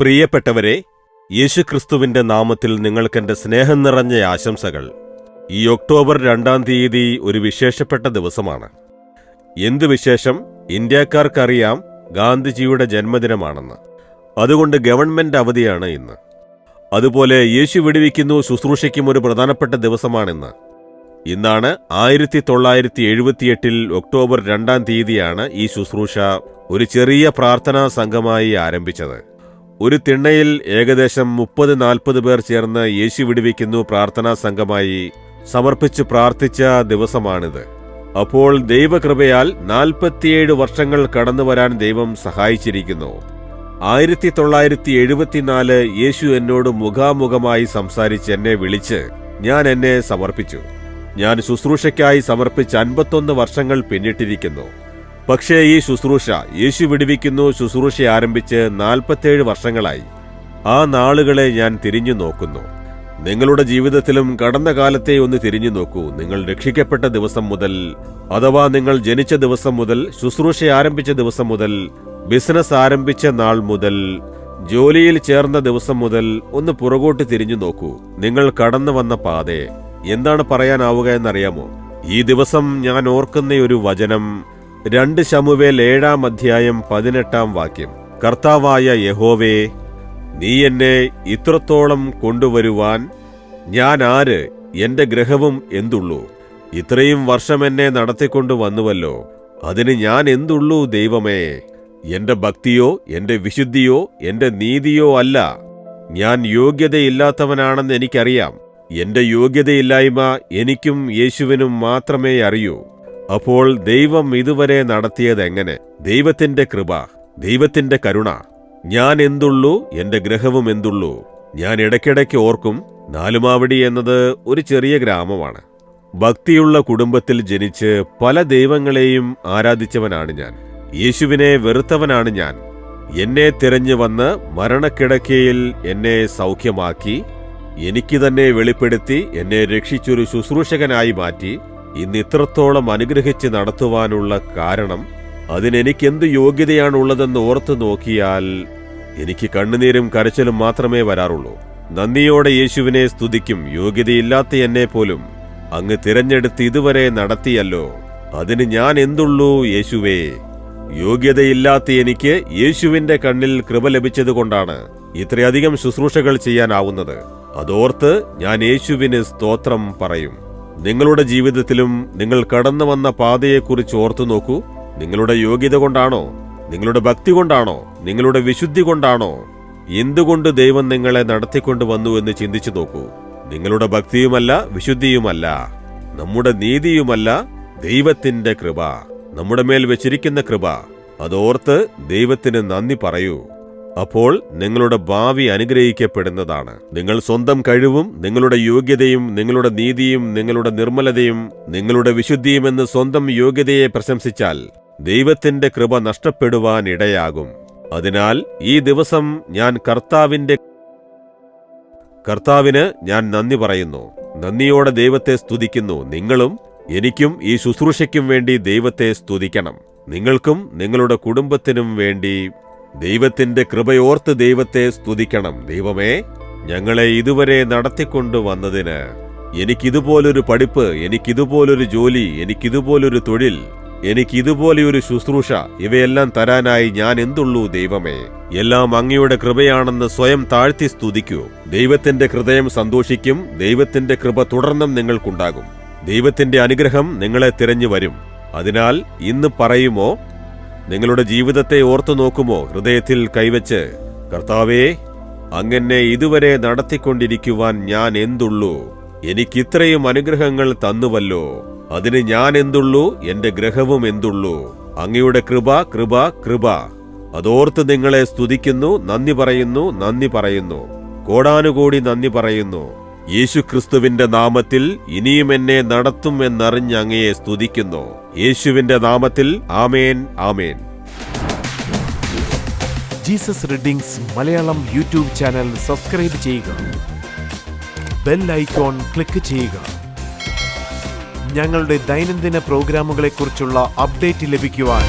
പ്രിയപ്പെട്ടവരെ യേശുക്രിസ്തുവിന്റെ നാമത്തിൽ നിങ്ങൾക്കെന്റെ സ്നേഹം നിറഞ്ഞ ആശംസകൾ. ഈ ഒക്ടോബർ രണ്ടാം തീയതി ഒരു വിശേഷപ്പെട്ട ദിവസമാണ്. എന്തു വിശേഷം? ഇന്ത്യക്കാർക്കറിയാം ഗാന്ധിജിയുടെ ജന്മദിനമാണെന്ന്. അതുകൊണ്ട് ഗവൺമെന്റ് അവധിയാണ് ഇന്ന്. അതുപോലെ യേശു വിടുവിക്കുന്നു ശുശ്രൂഷയ്ക്കും ഒരു പ്രധാനപ്പെട്ട ദിവസമാണിന്ന്. ഇന്നാണ് ആയിരത്തി തൊള്ളായിരത്തി എഴുപത്തിയെട്ടിൽ ഒക്ടോബർ രണ്ടാം തീയതിയാണ് ഈ ശുശ്രൂഷ ഒരു ചെറിയ പ്രാർത്ഥനാ സംഘമായി ആരംഭിച്ചത്. ഒരു തിണ്ണയിൽ ഏകദേശം മുപ്പത് നാൽപ്പത് പേർ ചേർന്ന് യേശു വിടുവിക്കുന്നു പ്രാർത്ഥനാ സംഘമായി സമർപ്പിച്ച് പ്രാർത്ഥിച്ച ദിവസമാണിത്. അപ്പോൾ ദൈവകൃപയാൽ നാൽപ്പത്തിയേഴ് വർഷങ്ങൾ കടന്നു വരാൻ ദൈവം സഹായിച്ചിരിക്കുന്നു. ആയിരത്തി തൊള്ളായിരത്തി എഴുപത്തിനാല് യേശു എന്നോട് മുഖാമുഖമായി സംസാരിച്ച് എന്നെ വിളിച്ച് ഞാൻ എന്നെ സമർപ്പിച്ചു. ഞാൻ ശുശ്രൂഷയ്ക്കായി സമർപ്പിച്ച് അൻപത്തൊന്ന് വർഷങ്ങൾ പിന്നിട്ടിരിക്കുന്നു. പക്ഷേ ഈ ശുശ്രൂഷ യേശു വിടുവിക്കുന്നു ശുശ്രൂഷ ആരംഭിച്ച് നാൽപ്പത്തേഴ് വർഷങ്ങളായി. ആ നാളുകളെ ഞാൻ തിരിഞ്ഞു നോക്കുന്നു. നിങ്ങളുടെ ജീവിതത്തിലും കടന്ന കാലത്തെ ഒന്ന് തിരിഞ്ഞു നോക്കൂ. നിങ്ങൾ രക്ഷിക്കപ്പെട്ട ദിവസം മുതൽ അഥവാ നിങ്ങൾ ജനിച്ച ദിവസം മുതൽ ശുശ്രൂഷ ആരംഭിച്ച ദിവസം മുതൽ ബിസിനസ് ആരംഭിച്ച നാൾ മുതൽ ജോലിയിൽ ചേർന്ന ദിവസം മുതൽ ഒന്ന് പുറകോട്ട് തിരിഞ്ഞു നോക്കൂ. നിങ്ങൾ കടന്നു വന്ന പാതയെ. എന്താണ് പറയാനാവുക എന്നറിയാമോ? ഈ ദിവസം ഞാൻ ഓർക്കുന്ന ഒരു വചനം രണ്ട് ശമുവേൽ ഏഴാം അധ്യായം പതിനെട്ടാം വാക്യം. കർത്താവായ യഹോവേ നീ എന്നെ ഇത്രത്തോളം കൊണ്ടുവരുവാൻ ഞാൻ ആര്? എന്റെ ഗ്രഹവും എന്തുള്ളൂ? ഇത്രയും വർഷം എന്നെ നടത്തിക്കൊണ്ടു വന്നുവല്ലോ. അതിന് ഞാൻ എന്തുള്ളൂ ദൈവമേ? എന്റെ ഭക്തിയോ എന്റെ വിശുദ്ധിയോ എന്റെ നീതിയോ അല്ല. ഞാൻ യോഗ്യതയില്ലാത്തവനാണെന്ന് എനിക്കറിയാം. എന്റെ യോഗ്യതയില്ലായ്മ എനിക്കും യേശുവിനും മാത്രമേ അറിയൂ. അപ്പോൾ ദൈവം ഇതുവരെ നടത്തിയത് എങ്ങനെ? ദൈവത്തിന്റെ കൃപ ദൈവത്തിന്റെ കരുണ. ഞാൻ എന്തുള്ളൂ? എന്റെ ഗ്രഹവും എന്തുള്ളൂ? ഞാൻ ഇടയ്ക്കിടയ്ക്ക് ഓർക്കും നാലുമാവടി എന്നത് ഒരു ചെറിയ ഗ്രാമമാണ്. ഭക്തിയുള്ള കുടുംബത്തിൽ ജനിച്ച് പല ദൈവങ്ങളെയും ആരാധിച്ചവനാണ് ഞാൻ. യേശുവിനെ വെറുത്തവനാണ് ഞാൻ. എന്നെ തിരഞ്ഞു വന്ന് മരണക്കിടക്കയിൽ എന്നെ സൗഖ്യമാക്കി എനിക്ക് തന്നെ വെളിപ്പെടുത്തി എന്നെ രക്ഷിച്ചൊരു ശുശ്രൂഷകനായി മാറ്റി ഇന്ന് ഇത്രത്തോളം അനുഗ്രഹിച്ച് നടത്തുവാനുള്ള കാരണം അതിനെനിക്കെന്ത് യോഗ്യതയാണുള്ളതെന്ന് ഓർത്തു നോക്കിയാൽ എനിക്ക് കണ്ണുനീരും കരച്ചിലും മാത്രമേ വരാറുള്ളൂ. നന്ദിയോടെ യേശുവിനെ സ്തുതിക്കും. യോഗ്യതയില്ലാത്ത എന്നെ പോലും അങ്ങ് തിരഞ്ഞെടുത്ത് ഇതുവരെ നടത്തിയല്ലോ. അതിന് ഞാൻ എന്തുള്ളൂ? യേശുവേ യോഗ്യതയില്ലാത്ത എനിക്ക് യേശുവിന്റെ കണ്ണിൽ കൃപ ലഭിച്ചതുകൊണ്ടാണ് ഇത്രയധികം ശുശ്രൂഷകൾ ചെയ്യാനാവുന്നത്. അതോർത്ത് ഞാൻ യേശുവിന് സ്തോത്രം പറയും. നിങ്ങളുടെ ജീവിതത്തിലും നിങ്ങൾ കടന്നു വന്ന പാതയെക്കുറിച്ച് ഓർത്തു നോക്കൂ. നിങ്ങളുടെ യോഗ്യത കൊണ്ടാണോ? നിങ്ങളുടെ ഭക്തി കൊണ്ടാണോ? നിങ്ങളുടെ വിശുദ്ധി കൊണ്ടാണോ? എന്തുകൊണ്ട് ദൈവം നിങ്ങളെ നടത്തിക്കൊണ്ടു വന്നു എന്ന് ചിന്തിച്ചു നോക്കൂ. നിങ്ങളുടെ ഭക്തിയുമല്ല വിശുദ്ധിയുമല്ല. നമ്മുടെ നീതിയുമല്ല ദൈവത്തിന്റെ കൃപ. നമ്മുടെ മേൽ വെച്ചിരിക്കുന്ന കൃപ. അതോർത്ത് ദൈവത്തിന് നന്ദി പറയൂ. അപ്പോൾ നിങ്ങളുടെ ഭാവി അനുഗ്രഹിക്കപ്പെടുന്നതാണ്. നിങ്ങൾ സ്വന്തം കഴിവും നിങ്ങളുടെ യോഗ്യതയും നിങ്ങളുടെ നീതിയും നിങ്ങളുടെ നിർമ്മലതയും നിങ്ങളുടെ വിശുദ്ധിയും എന്ന് സ്വന്തം യോഗ്യതയെ പ്രശംസിച്ചാൽ ദൈവത്തിന്റെ കൃപ നഷ്ടപ്പെടുവാൻ ഇടയാകും. അതിനാൽ ഈ ദിവസം ഞാൻ കർത്താവിന്റെ കർത്താവിന് ഞാൻ നന്ദി പറയുന്നു. നന്ദിയോടെ ദൈവത്തെ സ്തുതിക്കുന്നു. നിങ്ങളും എനിക്കും ഈ ശുശ്രൂഷയ്ക്കും വേണ്ടി ദൈവത്തെ സ്തുതിക്കണം. നിങ്ങൾക്കും നിങ്ങളുടെ കുടുംബത്തിനും വേണ്ടി ദൈവത്തിന്റെ കൃപയോർത്ത് ദൈവത്തെ സ്തുതിക്കണം. ദൈവമേ ഞങ്ങളെ ഇതുവരെ നടത്തിക്കൊണ്ടു വന്നതിന് എനിക്കിതുപോലൊരു പഠിപ്പ് എനിക്കിതുപോലൊരു ജോലി എനിക്കിതുപോലൊരു തൊഴിൽ എനിക്കിതുപോലെയൊരു ശുശ്രൂഷ ഇവയെല്ലാം തരാനായി ഞാൻ എന്തുള്ളൂ ദൈവമേ? എല്ലാം അങ്ങയുടെ കൃപയാണെന്ന് സ്വയം താഴ്ത്തി സ്തുതിക്കൂ. ദൈവത്തിന്റെ ഹൃദയം സന്തോഷിക്കും ദൈവത്തിന്റെ കൃപ തുടർന്നും നിങ്ങൾക്കുണ്ടാകും. ദൈവത്തിന്റെ അനുഗ്രഹം നിങ്ങളെ തിരഞ്ഞു വരും. അതിനാൽ ഇന്ന് പറയുമോ? നിങ്ങളുടെ ജീവിതത്തെ ഓർത്തു നോക്കുമോ? ഹൃദയത്തിൽ കൈവച്ച് കർത്താവേ അങ്ങനെ ഇതുവരെ നടത്തിക്കൊണ്ടിരിക്കുവാൻ ഞാൻ എന്തുള്ളൂ? എനിക്കിത്രയും അനുഗ്രഹങ്ങൾ തന്നുവല്ലോ. അതിന് ഞാൻ എന്തുള്ളൂ? എന്റെ ഗ്രഹവും എന്തുള്ളൂ? അങ്ങയുടെ കൃപ കൃപ കൃപ. അതോർത്ത് നിങ്ങളെ സ്തുതിക്കുന്നു നന്ദി പറയുന്നു നന്ദി പറയുന്നു. കോടാനുകോടി നന്ദി പറയുന്നു. യേശുക്രിസ്തുവിന്റെ നാമത്തിൽ ഇനിയും എന്നെ നടത്തും എന്നറിഞ്ഞ് അങ്ങയെ സ്തുതിക്കുന്നു. യേശുവിന്റെ നാമത്തിൽ ആമേൻ ആമേൻ. Jesus readings Malayalam YouTube channel subscribe ചെയ്യുക. ബെൽ ഐക്കോൺ ക്ലിക്ക് ചെയ്യുക. ഞങ്ങളുടെ ദൈനംദിന പ്രോഗ്രാമുകളെക്കുറിച്ചുള്ള അപ്ഡേറ്റ് ലഭിക്കുവാൻ